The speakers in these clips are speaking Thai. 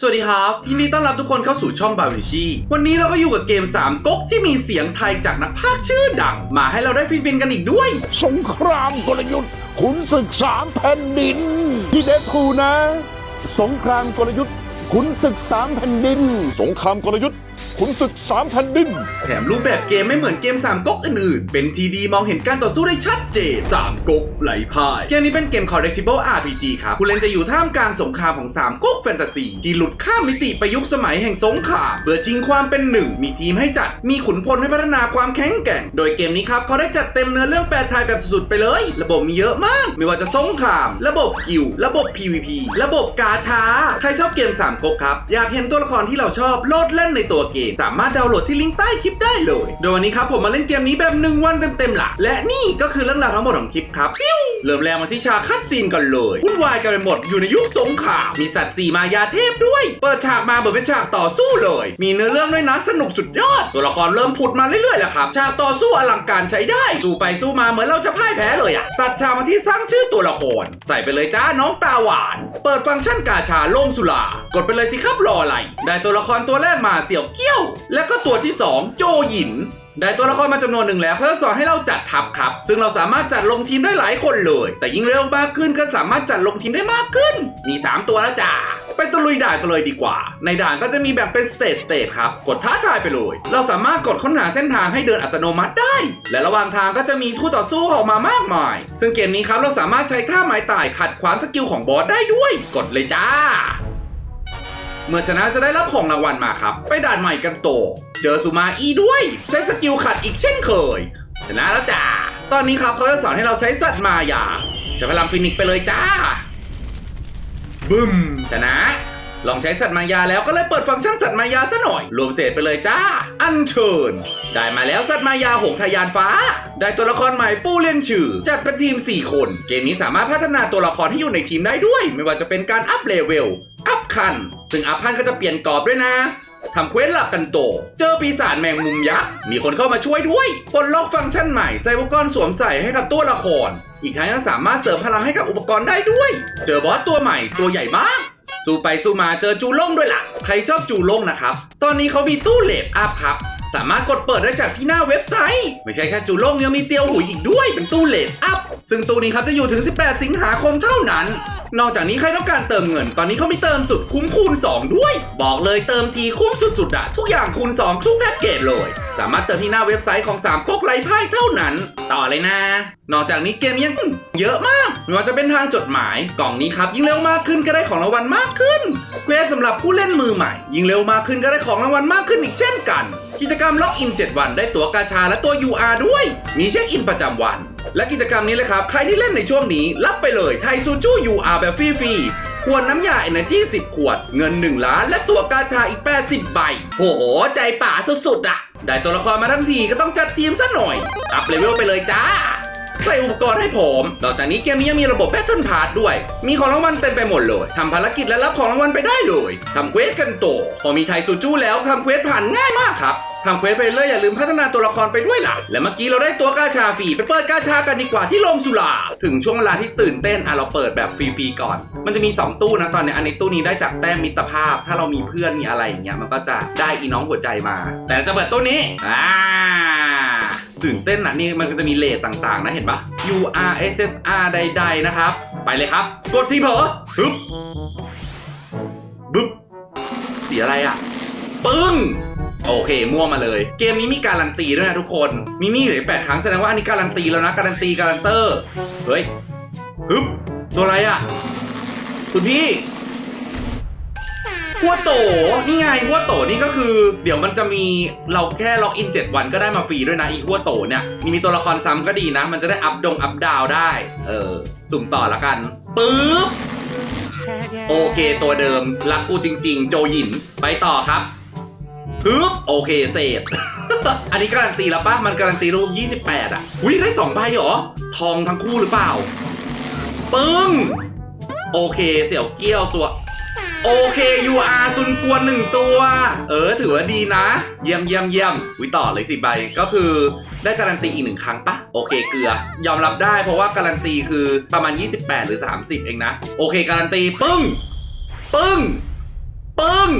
สวัสดีครับยินดีต้อนรับทุกคนเข้าสู่ช่องบาวิชีวันนี้เราก็อยู่กับเกม 3ก๊กที่มีเสียงไทยจากนักพากย์ชื่อดัง มาให้เราได้ฟินๆกันอีกด้วย สงครามกลยุทธ์ขุนศึกสามแผ่นดิน พี่เดฟพูนะ สงครามกลยุทธ์ขุนศึกสามแผ่นดิน สงครามกลยุทธ์ ขุนศึกสามแผ่นดิน แถมรูปแบบเกมไม่เหมือนเกม 3ก๊กอื่นๆ เป็นทีดีมองเห็นการต่อสู้ได้ชัดเจน 3ก๊กไหลพ่าย เกมนี้เป็นเกม collectible RPG ครับ ผู้เล่นจะอยู่ท่ามกลางสงครามของ 3ก๊กแฟนตาซี ที่หลุดข้ามมิติไปยุคสมัยแห่งสงครามเพื่อชิงความเป็นหนึ่ง มีทีมให้จัด มีขุนพลให้พัฒนาความแข็งแกร่ง โดยเกมนี้ครับเขาได้จัดเต็มเนื้อเรื่องแปลไทยแบบสุดๆไปเลย ระบบมีเยอะมาก ไม่ว่าจะสงคราม ระบบกิลด์ระบบ PVP ระบบกาชา ใครชอบเกม3ก๊กครับ อยากเห็นตัวละครที่เราชอบโลดเล่นในตัวเกมสามารถดาวน์โหลดที่ลิงก์ใต้คลิปได้เลย โดยวันนี้ครับผมมาเล่นเกมนี้แบบ 1 วันเต็มๆล่ะ และนี่ก็คือเรื่องราวทั้งหมดของคลิปครับ เริ่มแรกมาที่ฉากคัดซีนกันเลยวุ่นวายกันไปหมดอยู่ในยุคสงครามมีสัตว์สี่มายาเทพด้วย เปิดฉากมาเหมือนเป็นฉากต่อสู้เลย มีเนื้อเรื่องด้วยนะสนุกสุดยอด ตัวละครเริ่มผุดมาเรื่อยๆแหละครับฉากต่อสู้อลังการใช้ได้สู้ไปสู้มาเหมือนเราจะพ่ายแพ้เลยอะตัดฉากมาที่สร้างชื่อตัวละครใส่ไปเลยจ้าน้องตาหวาน เปิดฟังก์ชันกาชาโล่งสุลากดไปเลยสิครับรออะไรได้ตัวละครตัวแรกมาเสี่ยวเกี้ยวและก็ตัวที่สองโจหยิน ได้ตัวละครมาจำนวนหนึ่งแล้ว เพื่อสอนให้เราจัดทัพครับ ซึ่งเราสามารถจัดลงทีมได้หลายคนเลย แต่ยิ่งเร็วมากขึ้นก็สามารถจัดลงทีมได้มากขึ้น มี 3 ตัวแล้วจ้าไปตะลุยด่านกันเลยดีกว่า ในด่านก็จะมีแบบเป็นสเตจสเตจครับ กดท้าทายไปเลย เราสามารถกดค้นหาเส้นทางให้เดินอัตโนมัติได้ และระหว่างทางก็จะมีคู่ต่อสู้ออกมามากมาย ซึ่งเกมนี้ครับเราสามารถใช้ท่าไม้ตายขัดขวางสกิลของบอสได้ด้วย กดเลยจ้า เมื่อชนะจะได้รับของรางวัลมาครับ ไปด่านใหม่กันโต เจอสุมาอีด้วย ใช้สกิลขัดอีกเช่นเคย ชนะแล้วจ้า ตอนนี้ครับเขาจะสอนให้เราใช้สัตว์มายาใช้พลังฟินิกไปเลยจ้า บึ้มชนะ ลองใช้สัตว์มายาแล้วก็เลยเปิดฟังก์ชันสัตว์มายาซะหน่อย รวมเศษไปเลยจ้า อัญเชิญ ได้มาแล้วสัตว์มายาหงทะยานฟ้า ได้ตัวละครใหม่ปู้เลียนชื่อ จัดเป็นทีม 4 คน เกมนี้สามารถพัฒนาตัวละครให้อยู่ในทีมได้ด้วย ไม่ว่าจะเป็นการอัพเลเวล อัพคัน ซึ่งอัพคันก็จะเปลี่ยนกรอบด้วยนะทำเควสหลับกันโต เจอปีศาจแมงมุมยักษ์ มีคนเข้ามาช่วยด้วยปลดล็อกฟังก์ชันใหม่ใส่อุปกรณ์สวมใส่ให้กับตัวละคร อีกทั้งยังสามารถเสริมพลังให้กับอุปกรณ์ได้ด้วย เจอบอสตัวใหม่ตัวใหญ่มาก สู้ไปสู้มาเจอจูล่งด้วยล่ะ ใครชอบจูล่งนะครับ ตอนนี้เขามีตู้เลดอัพครับ สามารถกดเปิดได้จากที่หน้าเว็บไซต์ ไม่ใช่แค่จูล่งยังมีเตียวหุยอีกด้วย เป็นตู้เลดอัพ ซึ่งตู้นี้ครับจะอยู่ถึง 18 สิงหาคมเท่านั้น นอกจากนี้ใครต้องการเติมเงิน ตอนนี้เขามีเติมสุดคุ้มคูณ 2 ด้วย บอกเลยเติมทีคุ้มสุดๆอะทุกอย่างคูณ 2 ทุกแพ็กเกจเลย สามารถเติมที่หน้าเว็บไซต์ของ3ก๊กไร้พ่ายเท่านั้น ต่อเลยนะ นอกจากนี้เกมยังเยอะมากไม่ว่าจะเป็นทางจดหมาย กล่องนี้ครับยิ่งเร็วมากขึ้นก็ได้ของรางวัลมากขึ้นเควสสำหรับผู้เล่นมือใหม่ ยิ่งเร็วมากขึ้นก็ได้ของรางวัลมากขึ้นอีกเช่นกัน กิจกรรมล็อกอิน 7 วันได้ตั๋วกาชาและตัว UR ด้วย มีเช็คอินประจำวัน และกิจกรรมนี้เลยครับ ใครที่เล่นในช่วงนี้ รับไปเลยไทซูจู UR แบบฟรีๆขวดน้ำยา Energy 10 ขวด เงิน 1 ล้าน และตั๋วกาชาอีก 80 ใบ โห ใจป่าสุดๆอะได้ตัวละครมาทั้งทีก็ต้องจัดทีมซะหน่อย อัพเลเวลไปเลยจ้าใส่อุปกรณ์ให้ผม นอกจากนี้เกมนี้ยังมีระบบแพทเทิร์นพาร์ทด้วย มีของรางวัลเต็มไปหมดเลย ทำภารกิจและรับของรางวัลไปได้เลย ทำเควสกันโต พอมีไทซูจูแล้วทำเควสผ่านง่ายมากครับ ทำเควสไปเลยอย่าลืมพัฒนาตัวละครไปด้วยล่ะ และเมื่อกี้เราได้ตัวกาชาฟรีไปเปิดกาชากันดีกว่าที่โรงสุราถึงช่วงเวลาที่ตื่นเต้นอะเราเปิดแบบฟรีๆก่อน มันจะมี 2 ตู้นะตอนนี้อันนี้ตู้นี้ได้จากแต้มมิตรภาพ ถ้าเรามีเพื่อนมีอะไรอย่างเงี้ยมันก็จะได้อีน้องหัวใจมา แต่จะเปิดตู้นี้อ่าตื่นเต้นอะนี่มันก็จะมีเลทต่างๆ นะเห็นปะ U R S S R ใดๆนะครับ ไปเลยครับ กดที่เผลอฮึบบึ๊บสีอะไรอะ ปึ้ง โอเค มั่วมาเลย เกมนี้มีการันตีด้วยนะทุกคน มีมีอยู่ในแปดครั้งแสดงว่าอันนี้การันตีแล้วนะ การันตีการันเตอร์ เฮ้ยฮึบตัวอะไรอะ คุณพี่หัวโต นี่ไงหัวโตนี่ก็คือ เดี๋ยวมันจะมีเราแค่ล็อกอิน 7 วันก็ได้มาฟรีด้วยนะอีหัวโตเนี่ยมีมีตัวละครซ้ำก็ดีนะ มันจะได้อัพดงอัพดาวได้ เออ สุ่มต่อละกันปึ๊บโอเคตัวเดิม รักกูจริง ๆ โจหยินไปต่อครับ ฮึบโอเคเสร็จ อันนี้การันตีแล้วปะมันการันตีรูป 28 อะอุ้ยได้สองใบเหรอ ทองทั้งคู่หรือเปล่า ปึ้ง โอเคเสี่ยวเกี้ยวตัว โอเค UR ซุนกวนหนึ่งตัว เออ ถือว่าดีนะ เยี่ยมเยี่ยมเยี่ยมวิต่อเลยสิใบก็คือได้การันตีอีกหนึ่งครั้งปะโอเคเกลือ ยอมรับได้เพราะว่าการันตีคือประมาณ 28 หรือ 30 เองนะ โอเคการันตี ปึ้ง ปึ้ง ปึ้ง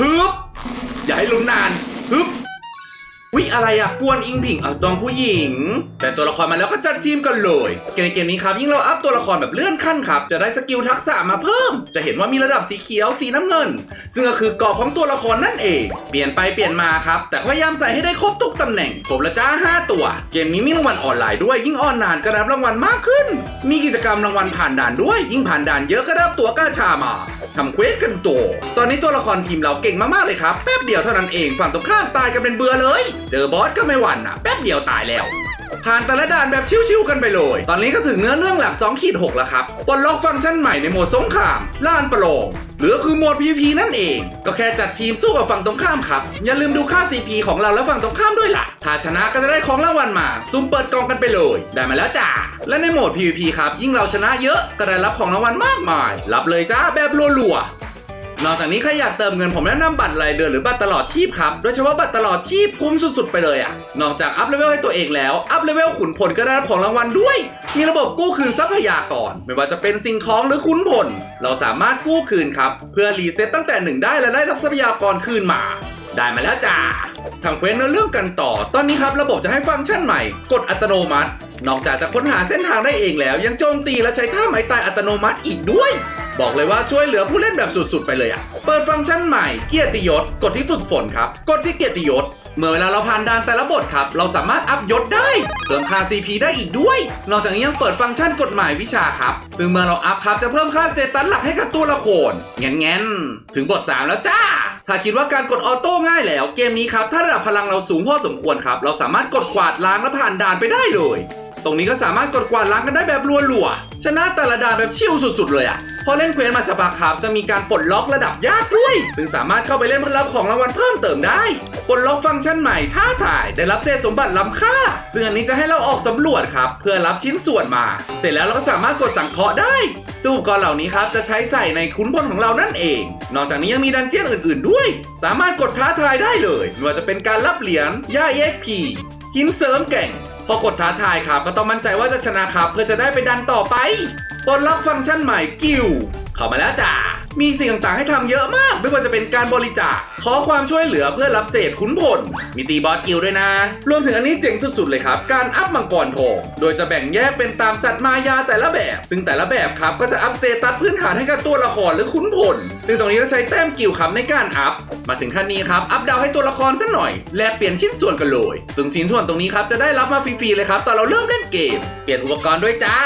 ฮึบ อย่าให้ลุ้นนานฮึบวิอะไรอะกวนอิงผิงเอาดองผู้หญิง แต่ตัวละครมาแล้วก็จัดทีมกันเลยเกมในเกมนี้ครับ ยิ่งเราอัพตัวละครแบบเลื่อนขั้นครับ จะได้สกิลทักษะมาเพิ่ม จะเห็นว่ามีระดับสีเขียวสีน้ำเงิน ซึ่งก็คือกรอบของตัวละครนั่นเอง เปลี่ยนไปเปลี่ยนมาครับ แต่พยายามใส่ให้ได้ครบทุกตำแหน่งผมละจ้า5 ตัว เกมนี้มีรางวัลออนไลน์ด้วยยิ่งออนนานก็รับรางวัลมากขึ้น มีกิจกรรมรางวัลผ่านด่านด้วย ยิ่งผ่านด่านเยอะก็รับตัวกาชามา ทำเควสกันโตตอนนี้ตัวละครทีมเราเก่งมากๆเลยครับ แป๊บเดียวเท่านั้นเองฝั่งตรงข้ามตายกันเป็นเบื่อเลย เจอบอสก็ไม่หวั่นอะ แป๊บเดียวตายแล้ว ผ่านแต่ละด่านแบบชิวๆกันไปเลย ตอนนี้ก็ถึงเนื้อเรื่องหลัก2ขีด6แล้วครับปลดล็อกฟังก์ชันใหม่ในโหมดสงครามล่านประโลงหรือคือโหมด PVP นั่นเอง ก็แค่จัดทีมสู้กับฝั่งตรงข้ามครับ อย่าลืมดูค่า CP ของเราและฝั่งตรงข้ามด้วยล่ะ ถ้าชนะก็จะได้ของรางวัลมา ซุ่มเปิดกองกันไปเลย ได้มาแล้วจ้า และในโหมด PVP ครับ ยิ่งเราชนะเยอะ ก็ได้รับของรางวัลมากมาย รับเลยจ้าแบบรัวๆ นอกจากนี้ใครอยากเติมเงินผมแนะนำบัตรรายเดือนหรือบัตรตลอดชีพครับโดยเฉพาะบัตรตลอดชีพคุ้มสุดๆไปเลยอะ่ะนอกจากอัพเลเวลให้ตัวเองแล้วอัพเลเวลขุนพลก็ได้รับของรางวัลด้วย มีระบบกู้คืนทรัพยากร ไม่ว่าจะเป็นสิ่งของหรือขุนพลเราสามารถกู้คืนครับเพื่อรีเซ็ตตั้งแต่หนึ่งได้และได้รับทรัพยากรคืนมาได้มาแล้วจ้าทำเควสเนื้อเรื่องกันต่อ ตอนนี้ครับระบบจะให้ฟังก์ชันใหม่ กดอัตโนมัติ นอกจากจะค้นหาเส้นทางได้เองแล้ว ยังโจมตีและใช้ท่าไม้ตายอัตโนมัติอีกด้วย บอกเลยว่าช่วยเหลือผู้เล่นแบบสุดๆ ไปเลยอะ่ะ เปิดฟังก์ชันใหม่ เกียรติยศ กดที่ฝึกฝนครับ กดที่เกียรติยศ เมื่อเวลาเราผ่านด่านแต่ละบทครับ เราสามารถอัพยศได้ เติมค่า CP ได้อีกด้วย นอกจากนี้ยังเปิดฟังก์ชันกฎหมายวิชาครับ ซึ่งเมื่อเราอัพครับจะเพิ่มค่าสเตตัสหลักให้กับตัวละครแง่นแง่นถึงบท 3 แล้วจ้า ถ้าคิดว่าการกดออโต้ง่ายแล้ว เกมนี้ครับถ้าระดับพลังเราสูงพอสมควรครับเราสามารถกดกวาดล้างและผ่านด่านไปได้เลย ตรงนี้ก็สามารถกดกวาดล้างกันได้แบบรัวๆชนะแต่ละด่านแบบชิลสุด ๆ เลยอะ พอเล่นเควสมาสปาครับจะมีการปลดล็อกระดับยากด้วยซึ่งสามารถเข้าไปเล่นเพื่อรับของรางวัลเพิ่มเติมได้ปลดล็อกฟังก์ชันใหม่ท้าถ่ายได้รับเศษสมบัติล้ำค่า ซึ่งอันนี้จะให้เราออกสำรวจครับ เพื่อรับชิ้นส่วนมา เสร็จแล้วเราก็สามารถกดสังเคราะห์ได้ซึ่งอุปกรณ์เหล่านี้ครับจะใช้ใส่ในคุ้นพลของเรานั่นเอง นอกจากนี้ยังมีดันเจียนอื่น ๆ ด้วย สามารถกดท้าทายได้เลยไม่ว่าจะเป็นการรับเหรียญย่า EXP หินเสริมแก่งพอกดท้าทายครับก็ต้องมั่นใจว่าจะชนะครับเพื่อจะได้ไปดันต่อไป ปลดล็อกฟังก์ชันใหม่กิวเข้ามาแล้วจ้า มีสิ่งต่างๆให้ทำเยอะมาก ไม่ว่าจะเป็นการบริจาคขอความช่วยเหลือเพื่อรับเศษขุนพลมีตีบอสกิลด้วยนะ รวมถึงอันนี้เจ๋งสุดๆเลยครับ การอัพมังกรทองโดยจะแบ่งแยกเป็นตามสัตว์มายาแต่ละแบบ ซึ่งแต่ละแบบครับก็จะอัพสเตตัสพื้นฐานให้กับตัวละครหรือขุนพลซึ่งตรงนี้ก็ใช้แต้มกิลครับในการอัพมาถึงขั้นนี้ครับอัพดาวให้ตัวละครสักหน่อย แลกเปลี่ยนชิ้นส่วนกันเลยซึ่งชิ้นส่วนตรงนี้ครับจะได้รับมาฟรีๆเลยครับตอนเราเริ่มเล่นเกม เปลี่ยนอุปกรณ์ด้วยจ้า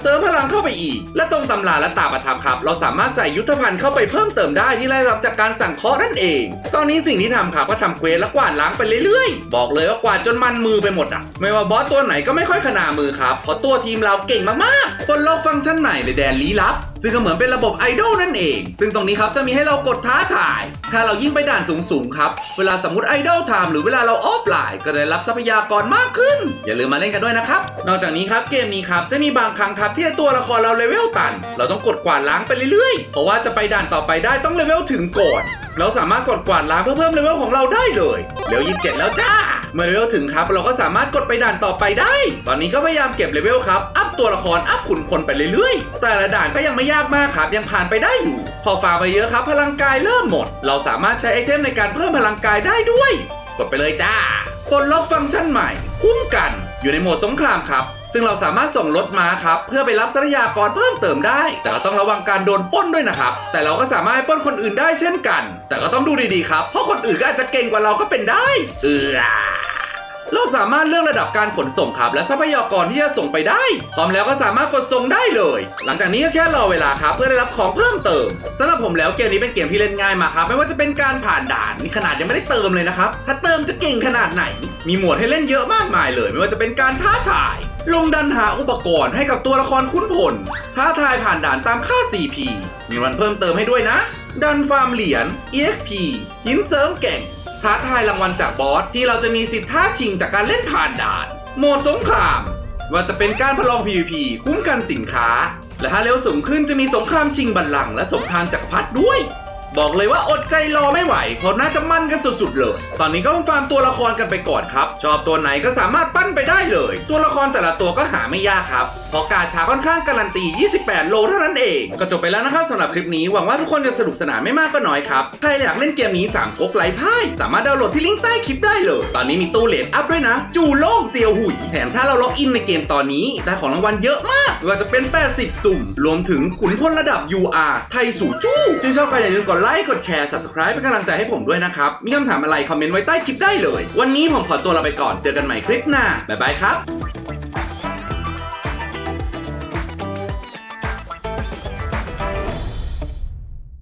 เสริมพลังเข้าไปอีก และตรงตำราและตาประทับครับ เราสามารถใส่ยุทธภัณฑ์เข้าไปเพิ่มเติมได้ที่ได้รับจากการสั่งเคาะนั่นเอง ตอนนี้สิ่งที่ทำครับก็ทำเควสและกวาดล้างไปเรื่อยๆ บอกเลยว่ากวาดจนมันมือไปหมดอะ ไม่ว่าบอสตัวไหนก็ไม่ค่อยขนามือครับ เพราะตัวทีมเราเก่งมากๆ คนโลกฟังก์ชันใหม่ในแดนลี้ลับ ซึ่งก็เหมือนเป็นระบบไอดอลนั่นเอง ซึ่งตรงนี้ครับจะมีให้เรากดท้าทาย ถ้าเรายิ่งไปด่านสูงๆครับ เวลาสมมติไอดอลไทม์หรือเวลาเราออฟไลน์ก็ได้รับทรัพยากรมากขึ้น อย่าลืมมาเล่นกันด้วยนะครับ นอกจากนี้ครับเกมนี้ครับจะมีบางครั้งครับที่ตัวละครเราเลเวลตัน เราต้องกดกวาดล้างไปเรื่อยๆ เพราะว่าจะไปด่านต่อไปได้ต้องเลเวลถึงก่อนเราสามารถกดกวาดล้างเพื่อเพิ่มเลเวลของเราได้เลยเลเวลยี่สิบเจ็ดแล้วจ้า เมื่อเลเวลถึงครับ เราก็สามารถกดไปด่านต่อไปได้ ตอนนี้ก็พยายามเก็บเลเวลครับ อัพตัวละคร อัพขุนพลไปเรื่อยๆ แต่ละด่านก็ยังไม่ยากมากครับ ยังผ่านไปได้อยู่ พอฝ่าไปเยอะครับ พลังกายเริ่มหมด เราสามารถใช้ไอเทมในการเพิ่มพลังกายได้ด้วย กดไปเลยจ้าปลดล็อกฟังก์ชันใหม่ คุ้มกัน อยู่ในโหมดสงครามครับ ซึ่งเราสามารถส่งรถม้าครับ เพื่อไปรับทรัพยากรเพิ่มเติมได้ แต่ก็ต้องระวังการโดนป้นด้วยนะครับ แต่เราก็สามารถให้ปล้นคนอื่นได้เช่นกัน แต่ก็ต้องดูดีๆครับ เพราะคนอื่นก็อาจจะเก่งกว่าเราก็เป็นได้ เออเราสามารถเลือกระดับการขนส่งครับ และทรัพยากรที่จะส่งไปได้ พร้อมแล้วก็สามารถกดส่งได้เลย หลังจากนี้ก็แค่รอเวลาครับ เพื่อได้รับของเพิ่มเติมสำหรับผมแล้วเกมนี้เป็นเกมที่เล่นง่ายมากครับ ไม่ว่าจะเป็นการผ่านด่านนี่ขนาดยังไม่ได้เติมเลยนะครับ ถ้าเติมจะเก่งขนาดไหน มีหมวดให้เล่นเยอะมากมายเลย ไม่ว่าจะเป็นการท้าทาย ลงดันหาอุปกรณ์ให้กับตัวละครคุ้นพลท้าทายผ่านด่านตามค่า CP มีวันเพิ่มเติมให้ด้วยนะ ดันฟาร์มเหรียญ EXP หินเสริมแก่ง ท้าทายรางวัลจากบอสที่เราจะมีสิทธิ์ท้าชิงจากการเล่นผ่านด่าน โหมดสงคราม ว่าจะเป็นการประลอง PVP คุ้มกันสินค้า และถ้าเร็วสูงขึ้นจะมีสงครามชิงบัลลังก์และสงครามจักรพรรดิด้วย บอกเลยว่าอดใจรอไม่ไหวเพราะน่าจะมั่นกันสุดๆเลย ตอนนี้ก็ต้องฟาร์มตัวละครกันไปก่อนครับ ชอบตัวไหนก็สามารถปั้นไปได้เลย ตัวละครแต่ละตัวก็หาไม่ยากครับเพราะกาชาค่อนข้างการันตี 28 โลเท่านั้นเอง ก็จบไปแล้วนะครับสำหรับคลิปนี้หวังว่าทุกคนจะสนุกสนานไม่มากก็น้อยครับ ใครอยากเล่นเกมนี้3ก๊กไร้พ่ายสามารถดาวน์โหลดที่ลิงก์ใต้คลิปได้เลย ตอนนี้มีตู้เลดอัพด้วยนะ จูโล่งเตียวหุยแถมถ้าเราล็อกอินในเกมตอนนี้ได้ของรางวัลเยอะมากว่าจะเป็น 80 สุ่ม รวมถึงขุนพลระดับ UR ไทยสู่จู้จึงชอบกันอย่าลืมกดไลค์กดแชร์ subscribe เป็นกำลังใจให้ผมด้วยนะครับมีคำถามอะไรคอมเมนต์ไว้ใต้คลิปได้เลย วันนี้ผมขอตัวลาไปก่อนเจอกันใหม่คลิปหน้าบ๊ายบายครับ